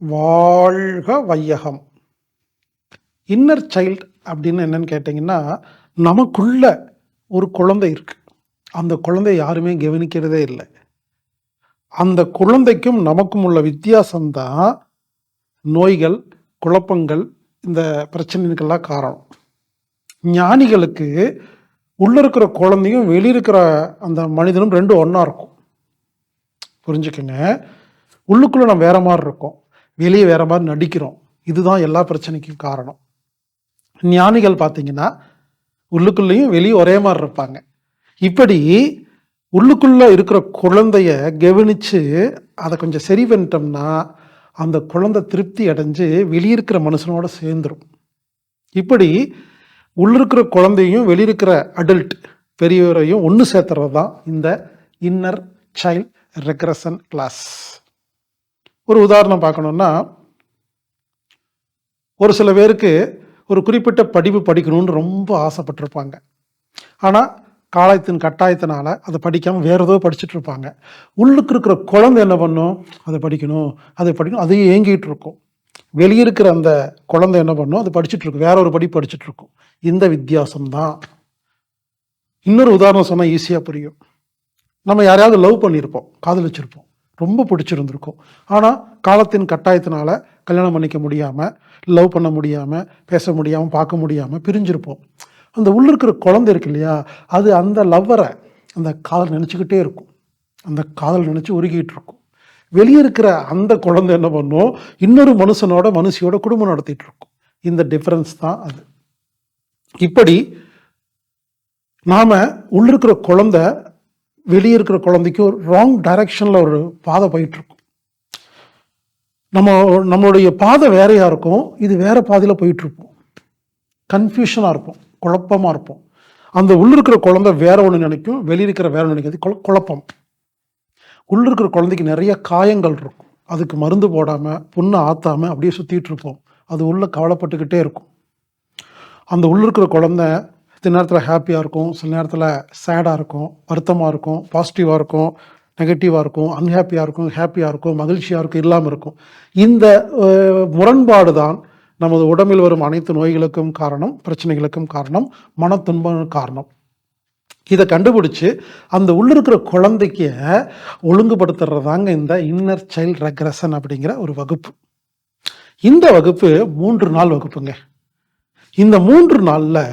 வாழ்க வையகம். Inner child அப்படின்னு என்னன்னு கேட்டிங்கன்னா நமக்குள்ள ஒரு குழந்தை இருக்கு. அந்த குழந்தை யாருமே கவனிக்கிறதே இல்லை. அந்த குழந்தைக்கும் நமக்கும் உள்ள வித்தியாசம்தான் நோய்கள் குழப்பங்கள் இந்த பிரச்சனைக்கெல்லாம் காரணம். ஞானிகளுக்கு உள்ளே இருக்கிற குழந்தையும் வெளியிருக்கிற அந்த மனிதனும் ரெண்டும் ஒன்றா இருக்கும். புரிஞ்சுக்கங்க? உள்ளுக்குள்ளே நம்ம வேற மாதிரி இருக்கோம். வெளியே வேற மாதிரி நடிக்கிறோம். இதுதான் எல்லா பிரச்சனைக்கும் காரணம். ஞானிகள் பார்த்தீங்கன்னா உள்ளுக்குள்ளேயும் வெளியே ஒரே மாதிரி இருப்பாங்க. இப்படி உள்ளுக்குள்ள இருக்கிற குழந்தைய கவனிச்சு அதை கொஞ்சம் சரி பண்ணிட்டோம்னா அந்த குழந்தை திருப்தி அடைஞ்சு வெளியிருக்கிற மனுஷனோட சேர்ந்துடும் இப்படி உள்ளிருக்கிற குழந்தையும் வெளியிருக்கிற அடல்ட் பெரியவரையும் ஒன்று சேர்த்துறது தான் இந்த இன்னர் சைல்ட் ரெக்ரஷன் கிளாஸ் ஒரு உதாரணம் பார்க்கணுன்னா ஒரு சில பேருக்கு ஒரு குறிப்பிட்ட படிப்பு படிக்கணும்னு ரொம்ப ஆசைப்பட்டிருப்பாங்க. ஆனால் காலத்தின் கட்டாயத்தினால் அதை படிக்காமல் வேற ஏதோ படிச்சுட்டு இருப்பாங்க உள்ளுக்கு இருக்கிற குழந்தை என்ன பண்ணும்? அதை படிக்கணும் அதை படிக்கணும் அதையும் ஏங்கிட்டு இருக்கும் வெளியே இருக்கிற அந்த குழந்தை என்ன பண்ணும்? அதை படிச்சுட்டு இருக்கும் வேற ஒரு படிப்பு படிச்சுட்டு இருக்கும் இந்த வித்தியாசம் தான் இன்னொரு உதாரணம் சொன்னால் ஈஸியாக புரியும். நம்ம யாரையாவது லவ் பண்ணியிருப்போம் காதலிச்சிருப்போம். ரொம்ப பிடிச்சிருந்திருக்கும். ஆனால் காலத்தின் கட்டாயத்தினால கல்யாணம் பண்ணிக்க முடியாமல் லவ் பண்ண முடியாமல் பேச முடியாமல் பார்க்க முடியாமல் பிரிஞ்சிருப்போம். அந்த உள்ள இருக்கிற குழந்தை இருக்கு இல்லையா அது அந்த லவ்வரை அந்த காதல் நினச்சிக்கிட்டே இருக்கும். அந்த காதல் நினச்சி உருகிட்டு இருக்கும். வெளியே இருக்கிற அந்த குழந்தை என்ன பண்ணும்? இன்னொரு மனுஷனோட மனுஷியோட குடும்பம் நடத்திட்டு இருக்கும். இந்த டிஃப்ரென்ஸ் தான் அது. இப்படி நாம் உள்ளிருக்கிற குழந்தை வெளியே இருக்கிற குழந்தைக்கு ஒரு ராங் டைரக்ஷனில் ஒரு பாதை போயிட்டுருக்கும். நம்ம நம்மளுடைய பாதை வேறையாக இருக்கும் இது வேறு பாதையில் போயிட்டுருப்போம் கன்ஃபியூஷனாக இருப்போம் குழப்பமாக இருப்போம். அந்த உள்ளிருக்கிற குழந்தை வேற ஒன்று நினைக்கும் வெளியிருக்கிற வேற ஒன்று நினைக்கிறது குழ- குழப்பம். உள்ளிருக்கிற குழந்தைக்கு நிறைய காயங்கள் இருக்கும். அதுக்கு மருந்து போடாமல் புண்ணை ஆற்றாமல் அப்படியே சுற்றிட்டு இருப்போம். அது உள்ளே கவலைப்பட்டுக்கிட்டே இருக்கும். அந்த உள்ளிருக்கிற குழந்தை சில நேரத்தில் ஹாப்பியாக இருக்கும் சில நேரத்தில் சேடாக இருக்கும் வருத்தமாக இருக்கும் பாசிட்டிவாக இருக்கும் நெகட்டிவாக இருக்கும் அன்ஹாப்பியாக இருக்கும் ஹாப்பியாக இருக்கும் மகிழ்ச்சியாக இருக்கும் இல்லாமல் இருக்கும். இந்த முரண்பாடு தான் நமது உடம்பில் வரும் அனைத்து நோய்களுக்கும் காரணம் பிரச்சனைகளுக்கும் காரணம் மன மனத்துன்பம் காரணம். இதை கண்டுபிடிச்சு அந்த உள்ள இருக்கிற குழந்தைக்கு ஒழுங்குபடுத்துறதாங்க இந்த இன்னர் சைல்ட் ரெக்ரஷன் அப்படிங்கிற ஒரு வகுப்பு. இந்த வகுப்பு மூன்று நாள் வகுப்புங்க. இந்த மூன்று நாளில்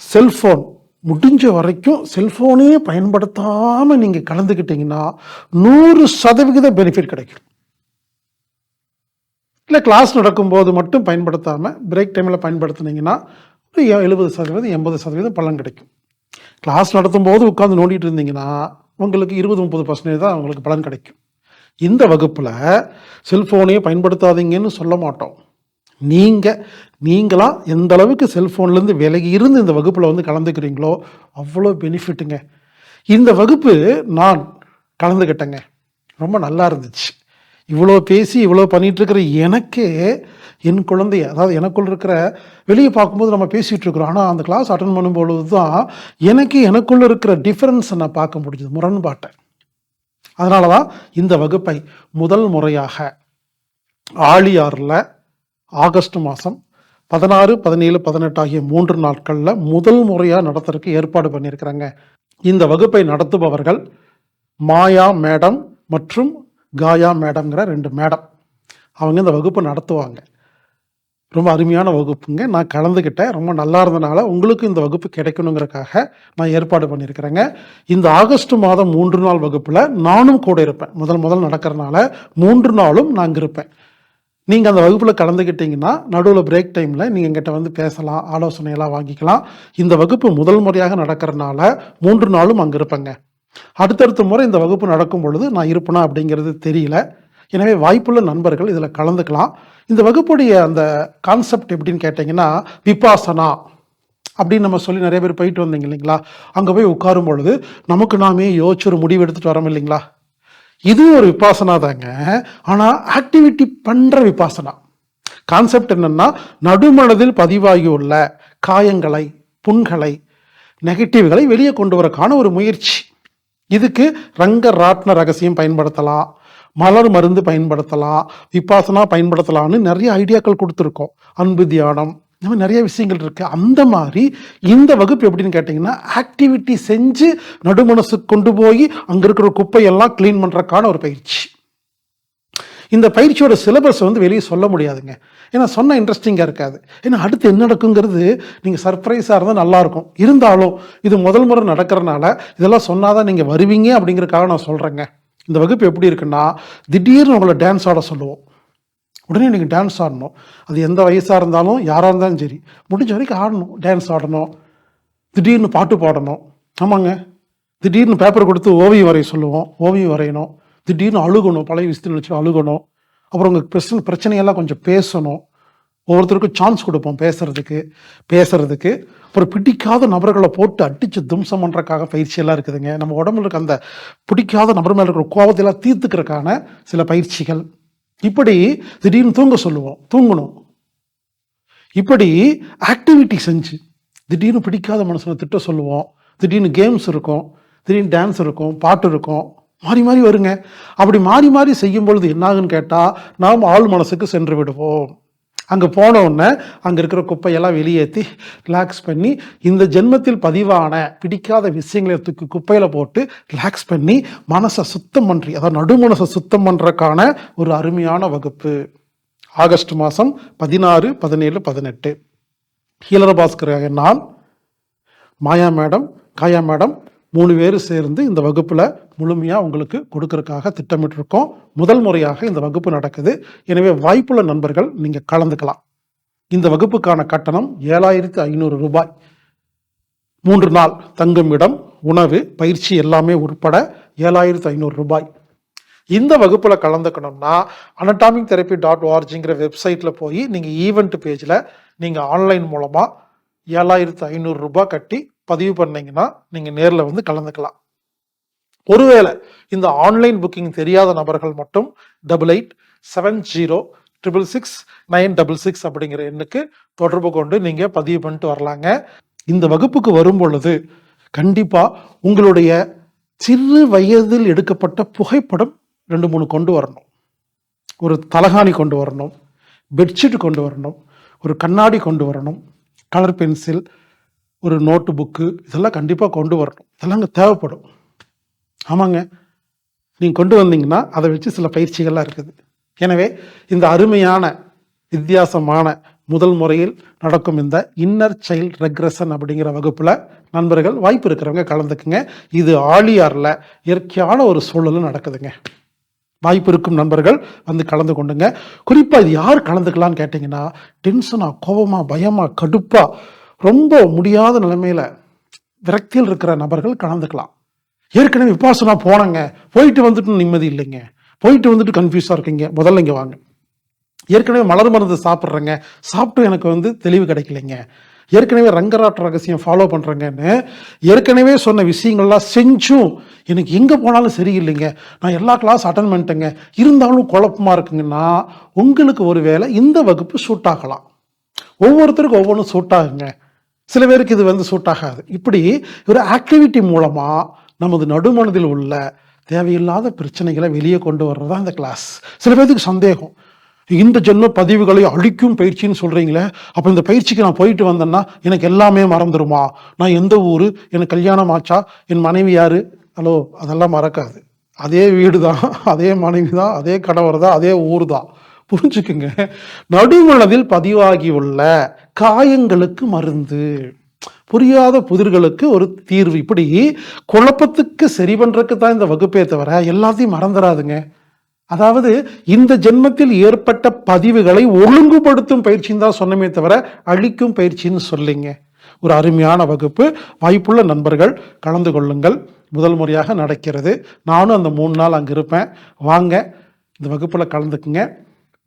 செல்ஃபோன். முடிஞ்ச வரைக்கும் செல்ஃபோனே பயன்படுத்தாமல் நீங்கள் கலந்துக்கிட்டீங்கன்னா நூறு சதவிகித பெனிஃபிட் கிடைக்கும். இல்லை கிளாஸ் நடக்கும்போது மட்டும் பயன்படுத்தாமல் பிரேக் டைமில் பயன்படுத்துனீங்கன்னா ஒரு எழுபது சதவீதம் எண்பது சதவீதம் பலன் கிடைக்கும். கிளாஸ் நடத்தும் போது உட்காந்து நோண்டிட்டு இருந்தீங்கன்னா உங்களுக்கு இருபது முப்பது பர்சன்டேஜ் தான் உங்களுக்கு பலன் கிடைக்கும். இந்த வகுப்பில் செல்ஃபோனையே பயன்படுத்தாதீங்கன்னு சொல்ல மாட்டோம். நீங்கள் நீங்களாக எந்த அளவுக்கு செல்ஃபோன்லேருந்து விலகி இருந்து இந்த வகுப்பில் வந்து கலந்துக்கிறீங்களோ அவ்வளோ பெனிஃபிட்டுங்க இந்த வகுப்பு நான் கலந்துக்கிட்டேங்க. ரொம்ப நல்லா இருந்துச்சு. இவ்வளோ பேசி இவ்வளோ பண்ணிகிட்ருக்கிற எனக்கே என் குழந்தைய அதாவது எனக்குள் இருக்கிற வெளியே பார்க்கும்போது நம்ம பேசிகிட்ருக்குறோம் ஆனால் அந்த கிளாஸ் அட்டன் பண்ணும்பொழுது தான் எனக்கு எனக்குள்ள இருக்கிற டிஃப்ரென்ஸை நான் பார்க்க முடிஞ்சது. முரண்பாட்டை. அதனால தான் இந்த வகுப்பை முதல் முறையாக ஆழியாரில் ஆகஸ்ட் மாதம் பதினாறு பதினேழு பதினெட்டு ஆகிய மூன்று நாட்களில் முதல் முறையாக நடத்துறதுக்கு ஏற்பாடு பண்ணியிருக்கிறாங்க. இந்த வகுப்பை நடத்துபவர்கள் மாயா மேடம் மற்றும் காயா மேடம்ங்கிற ரெண்டு மேடம். அவங்க இந்த வகுப்பு நடத்துவாங்க. ரொம்ப அருமையான வகுப்புங்க. நான் கலந்துக்கிட்டேன் ரொம்ப நல்லா இருந்தனால உங்களுக்கு இந்த வகுப்பு கிடைக்கணுங்கிறக்காக நான் ஏற்பாடு பண்ணியிருக்கிறேங்க. இந்த ஆகஸ்ட் மாதம் மூன்று நாள் வகுப்பில் நானும் கூட இருப்பேன். முதல் முதல் நடக்கிறனால மூன்று நாளும் நான் இருப்பேன். நீங்கள் அந்த வகுப்பில் கலந்துக்கிட்டிங்கன்னா நடுவில் பிரேக் டைமில் நீங்கள் எங்கிட்ட வந்து பேசலாம் ஆலோசனையெல்லாம் வாங்கிக்கலாம். இந்த வகுப்பு முதல் முறையாக நடக்கிறனால மூன்று நாளும் அங்கே இருப்பேங்க. அடுத்தடுத்த முறை இந்த வகுப்பு நடக்கும் பொழுது நான் இருப்பேனா அப்படிங்கிறது தெரியல. எனவே வாய்ப்புள்ள நண்பர்கள் இதில் கலந்துக்கலாம். இந்த வகுப்புடைய அந்த கான்செப்ட் எப்படின்னு கேட்டிங்கன்னா விபாசனா அப்படின்னு நம்ம சொல்லி நிறைய பேர் போயிட்டு வந்தீங்க இல்லைங்களா? அங்கே போய் உட்காரும் பொழுது நமக்கு நாமே யோசிச்சு ஒரு முடிவு எடுத்துகிட்டு வரோம் இல்லைங்களா? இது ஒரு விபாசனா தாங்க. ஆனால் ஆக்டிவிட்டி பண்ணுற விபாசனா. கான்செப்ட் என்னன்னா நடுமனதில் பதிவாகியுள்ள காயங்களை புண்களை நெகட்டிவ்களை வெளியே கொண்டு வரக்கான ஒரு முயற்சி. இதுக்கு ரங்க ராட்ன ரகசியம் பயன்படுத்தலாம். மலர் மருந்து பயன்படுத்தலாம். விபாசனா பயன்படுத்தலாம்னு நிறைய ஐடியாக்கள் கொடுத்துருக்கோம். அன்பு தியானம் இந்த மாதிரி நிறைய விஷயங்கள் இருக்குது அந்த மாதிரி இந்த வகுப்பு எப்படின்னு கேட்டிங்கன்னா ஆக்டிவிட்டி செஞ்சு நடுமனசுக்கு கொண்டு போய் அங்கே இருக்கிற குப்பையெல்லாம் க்ளீன் பண்ணுறக்கான ஒரு பயிற்சி. இந்த பயிற்சியோட சிலபஸ் வந்து வெளியே சொல்ல முடியாதுங்க. ஏன்னா சொன்ன இன்ட்ரெஸ்டிங்காக இருக்காது. ஏன்னா அடுத்து என்ன நடக்குங்கிறது நீங்கள் சர்ப்ரைஸாக இருந்தால் நல்லாயிருக்கும் இருந்தாலும் இது முதல் முறை நடக்கிறனால இதெல்லாம் சொன்னாதான் நீங்கள் வருவீங்க அப்படிங்கிறதுக்காக நான் சொல்கிறேங்க இந்த வகுப்பு எப்படி இருக்குன்னா திடீர்னு உங்களை டான்ஸ் ஆட சொல்லுவோம். உடனே நீங்கள் டான்ஸ் ஆடணும். அது எந்த வயசாக இருந்தாலும் யாராக இருந்தாலும் சரி முடிஞ்ச வரைக்கும் ஆடணும். டான்ஸ் ஆடணும். திடீர்னு பாட்டு பாடணும். ஆமாங்க. திடீர்னு பேப்பர் கொடுத்து ஓவியம் வரைய சொல்லுவோம். ஓவியம் வரையணும். திடீர்னு அழுகணும். பழைய விஷயத்தில் வச்சு அழுகணும். அப்புறம் உங்கள் பிரச்சனை பிரச்சனையெல்லாம் கொஞ்சம் பேசணும். ஒவ்வொருத்தருக்கும் சான்ஸ் கொடுப்போம் பேசுறதுக்கு. பேசுறதுக்கு. அப்புறம் பிடிக்காத நபர்களை போட்டு அடித்து தும்சம் பண்ணுறக்காக பயிற்சியெல்லாம் இருக்குதுங்க. நம்ம உடம்புல இருக்க அந்த பிடிக்காத நபர் மேலே இருக்கிற கோபத்தையெல்லாம் தீர்த்துக்கிறதுக்கான சில பயிற்சிகள். இப்படி திடீர்னு தூங்க சொல்லுவோம் தூங்கணும். இப்படி ஆக்டிவிட்டி செஞ்சு திடீர்னு பிடிக்காத மனுஷனை திட்ட சொல்லுவோம் திடீர்னு கேம்ஸ் இருக்கும் திடீர்னு டான்ஸ் இருக்கும் பாட்டு இருக்கும் மாறி மாறி வருங்க. அப்படி மாறி மாறி செய்யும் பொழுது என்னாகுன்னு கேட்டால் நாம் ஆள் மனசுக்கு சென்று விடுவோம். அங்கே போன உடனே அங்கே இருக்கிற குப்பையெல்லாம் வெளியேற்றி ரிலாக்ஸ் பண்ணி இந்த ஜென்மத்தில் பதிவான பிடிக்காத விஷயங்களை தூக்கி குப்பையில் போட்டு ரிலாக்ஸ் பண்ணி மனசை சுத்தம் பண்ணுறி அதாவது நடுமனசை சுத்தம் பண்ணுறக்கான ஒரு அருமையான வகுப்பு. ஆகஸ்ட் மாதம் பதினாறு பதினேழு பதினெட்டு. ஹீலர பாஸ்கர் நான் மாயா மேடம் காயா மேடம் மூணு பேர் சேர்ந்து இந்த வகுப்பில் முழுமையாக உங்களுக்கு கொடுக்கறதுக்காக திட்டமிட்டிருக்கோம். முதல் முறையாக இந்த வகுப்பு நடக்குது. எனவே வாய்ப்புள்ள நண்பர்கள் நீங்கள் கலந்துக்கலாம். இந்த வகுப்புக்கான கட்டணம் ஏழாயிரத்து ஐநூறு ரூபாய். மூன்று நாள் தங்கும் இடம் உணவு பயிற்சி எல்லாமே உட்பட ஏழாயிரத்து ஐநூறு ரூபாய். இந்த வகுப்பில் கலந்துக்கணும்னா அனட்டாமிக் தெரப்பி டாட் ஓஆர்ஜிங்கிற வெப்சைட்டில் போய் நீங்கள் ஈவெண்ட் பேஜில் நீங்கள் ஆன்லைன் மூலமாக ஏழாயிரத்து ஐநூறு ரூபாய் கட்டி பதிவு பண்ணீங்கன்னா நீங்கள் நேரில் வந்து கலந்துக்கலாம். ஒருவேளை இந்த ஆன்லைன் புக்கிங் தெரியாத நபர்கள் மட்டும் double eight seven zero triple six nine double six அப்படிங்கிற எண்ணுக்கு தொடர்பு கொண்டு நீங்கள் பதிவு பண்ணிட்டு வரலாங்க. இந்த வகுப்புக்கு வரும் பொழுது கண்டிப்பாக உங்களுடைய சிறு வயதில் எடுக்கப்பட்ட புகைப்படம் ரெண்டு மூணு கொண்டு வரணும். ஒரு தலகாணி கொண்டு வரணும் பெட்ஷீட் கொண்டு வரணும் ஒரு கண்ணாடி கொண்டு வரணும் கலர் பென்சில் ஒரு நோட்டு புக்கு இதெல்லாம் கண்டிப்பாக கொண்டு வரணும். இதெல்லாம் அங்கே தேவைப்படும். ஆமாங்க. நீங்கள் கொண்டு வந்தீங்கன்னா அதை வச்சு சில பயிற்சிகள்லாம் இருக்குது. எனவே இந்த அருமையான வித்தியாசமான முதல் முறையில் நடக்கும் இந்த இன்னர் சைல்ட் ரெக்ரஷன் அப்படிங்கிற வகுப்பில் நண்பர்கள் வாய்ப்பு இருக்கிறவங்க கலந்துக்குங்க. இது ஆழியாரில் இயற்கையான ஒரு சூழலும் நடக்குதுங்க. வாய்ப்பு இருக்கும் நண்பர்கள் வந்து கலந்து கொண்டுங்க. குறிப்பாக இது யார் கலந்துக்கலான்னு கேட்டிங்கன்னா டென்ஷனாக கோபமாக பயமாக கடுப்பாக ரொம்ப முடியாத நிலைமையில் விரக்தியில் இருக்கிற நபர்கள் கலந்துக்கலாம். ஏற்கனவே விபாசனா போனங்க. போயிட்டு வந்துட்டு நிம்மதி இல்லைங்க. போயிட்டு வந்துட்டு கன்ஃபியூஸாக இருக்கீங்க. முதல்ல இங்கே வாங்க. ஏற்கனவே மலர் மருந்து சாப்பிட்றேங்க. சாப்பிட்டு எனக்கு வந்து தெளிவு கிடைக்கலைங்க. ஏற்கனவே ரங்கராட் ரகசியம் ஃபாலோ பண்ணுறேங்கன்னு ஏற்கனவே சொன்ன விஷயங்கள்லாம் செஞ்சும் எனக்கு எங்கே போனாலும் சரியில்லைங்க. நான் எல்லா கிளாஸ் அட்டன் பண்ணிட்டேங்க. இருந்தாலும் குழப்பமா இருக்குங்கன்னா உங்களுக்கு ஒரு வேளை இந்த வகுப்பு சூட் ஆகலாம். ஒவ்வொருத்தருக்கும் ஒவ்வொன்றும் சூட் ஆகுங்க. சில பேருக்கு இது வந்து சூட் ஆகாது. இப்படி ஒரு ஆக்டிவிட்டி மூலமாக நமது நடுமனதில் உள்ள தேவையில்லாத பிரச்சனைகளை வெளியே கொண்டு வர்றது தான் இந்த கிளாஸ் சில பேருக்கு சந்தேகம். இந்த ஜென்ம பதிவுகளை அழிக்கும் பயிற்சின்னு சொல்கிறீங்களே அப்போ இந்த பயிற்சிக்கு நான் போயிட்டு வந்தேன்னா எனக்கு எல்லாமே மறந்துடுமா நான் எந்த ஊர்? எனக்கு கல்யாணம் ஆச்சா? என் மனைவி யார்? ஹலோ அதெல்லாம் மறக்காது. அதே வீடு தான் அதே மனைவி தான் அதே கணவர் தான் அதே ஊர் தான் புரிஞ்சுக்குங்க. நடுமனதில் பதிவாகி உள்ள காயங்களுக்கு மருந்து. புரியாத புதிர்களுக்கு ஒரு தீர்வு. இப்படி குழப்பத்துக்கு சரி பண்ணுறக்கு தான் இந்த வகுப்பே தவிர எல்லாத்தையும் மறந்துடாதுங்க. அதாவது இந்த ஜென்மத்தில் ஏற்பட்ட பதிவுகளை ஒழுங்குபடுத்தும் பயிற்சின்னு தான் சொன்னமே தவிர அழிக்கும் பயிற்சின்னு சொல்லிங்க. ஒரு அருமையான வகுப்பு. வாய்ப்புள்ள நண்பர்கள் கலந்து கொள்ளுங்கள். முதல் முறையாக நடக்கிறது. நானும் அந்த மூணு நாள் அங்கே இருப்பேன். வாங்க. இந்த வகுப்பில் கலந்துக்குங்க.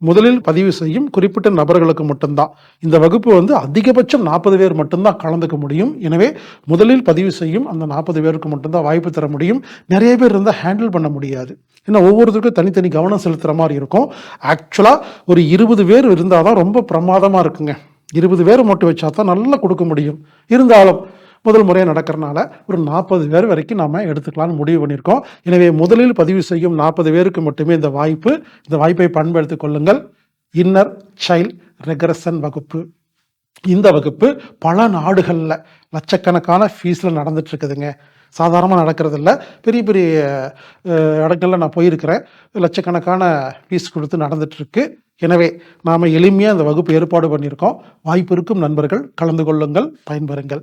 முதலில் பதிவு செய்யும் குறிப்பிட்ட நபர்களுக்கு மட்டும்தான். இந்த வகுப்பு வந்து அதிகபட்சம் நாற்பது பேர் மட்டும்தான் கலந்துக்க முடியும். எனவே முதலில் பதிவு செய்யும் அந்த நாற்பது பேருக்கு மட்டும்தான் வாய்ப்பு தர முடியும். நிறைய பேர் இருந்தால் ஹேண்டில் பண்ண முடியாது. ஏன்னா ஒவ்வொருத்தருக்கும் தனித்தனி கவனம் செலுத்துகிற மாதிரி இருக்கும். ஆக்சுவலாக ஒரு இருபது பேர் இருந்தால் தான் ரொம்ப பிரமாதமாக இருக்குங்க. இருபது பேர் மட்டும் வச்சா தான் நல்லா கொடுக்க முடியும். இருந்தாலும் முதல் முறையாக நடக்கிறனால ஒரு நாற்பது பேர் வரைக்கும் நாம் எடுத்துக்கலாம்னு முடிவு பண்ணியிருக்கோம். எனவே முதலில் பதிவு செய்யும் நாற்பது பேருக்கு மட்டுமே இந்த வாய்ப்பு இந்த வாய்ப்பை பயன்படுத்திக் கொள்ளுங்கள். இன்னர் சைல்ட் ரெகரசன் வகுப்பு. இந்த வகுப்பு பல நாடுகளில் லட்சக்கணக்கான ஃபீஸில் நடந்துட்டுருக்குதுங்க. சாதாரணமாக நடக்கிறதில்ல. பெரிய பெரிய இடங்களில் நான் போயிருக்கிறேன். லட்சக்கணக்கான ஃபீஸ் கொடுத்து நடந்துட்டுருக்கு. எனவே நாம் எளிமையாக இந்த வகுப்பு ஏற்பாடு பண்ணியிருக்கோம். வாய்ப்பு இருக்கும் நண்பர்கள் கலந்து கொள்ளுங்கள் பயன்பெறுங்கள்.